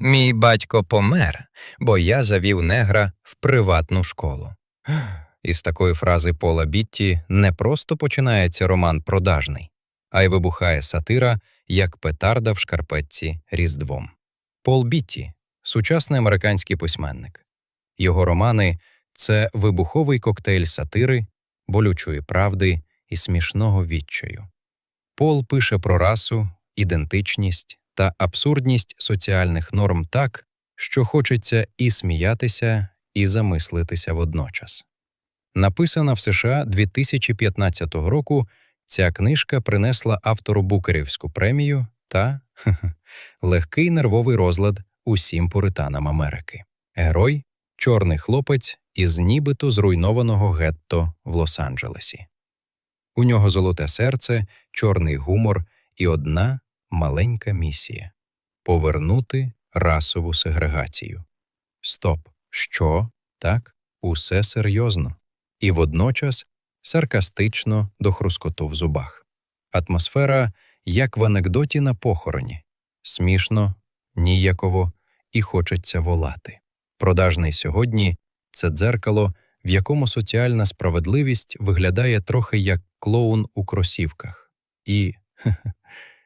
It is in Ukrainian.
Мій батько помер, бо я завів негра в приватну школу. Із такої фрази Пола Бітті не просто починається роман продажний, а й вибухає сатира, як петарда в шкарпетці Різдвом. Пол Бітті сучасний американський письменник. Його романи це вибуховий коктейль сатири, болючої правди і смішного відчаю. Пол пише про расу, ідентичність та абсурдність соціальних норм так, що хочеться і сміятися, і замислитися водночас. Написана в США 2015 року, ця книжка принесла автору Букерівську премію та легкий нервовий розлад усім пуританам Америки. Герой чорний хлопець із нібито зруйнованого гетто в Лос-Анджелесі. У нього золоте серце, чорний гумор і одна маленька місія повернути расову сегрегацію. Стоп, що? Так, усе серйозно. І водночас саркастично до хрускоту в зубах. Атмосфера, як в анекдоті на похороні. Смішно, ніяково і хочеться волати. Продажний сьогодні це дзеркало, в якому соціальна справедливість виглядає трохи як клоун у кросівках. І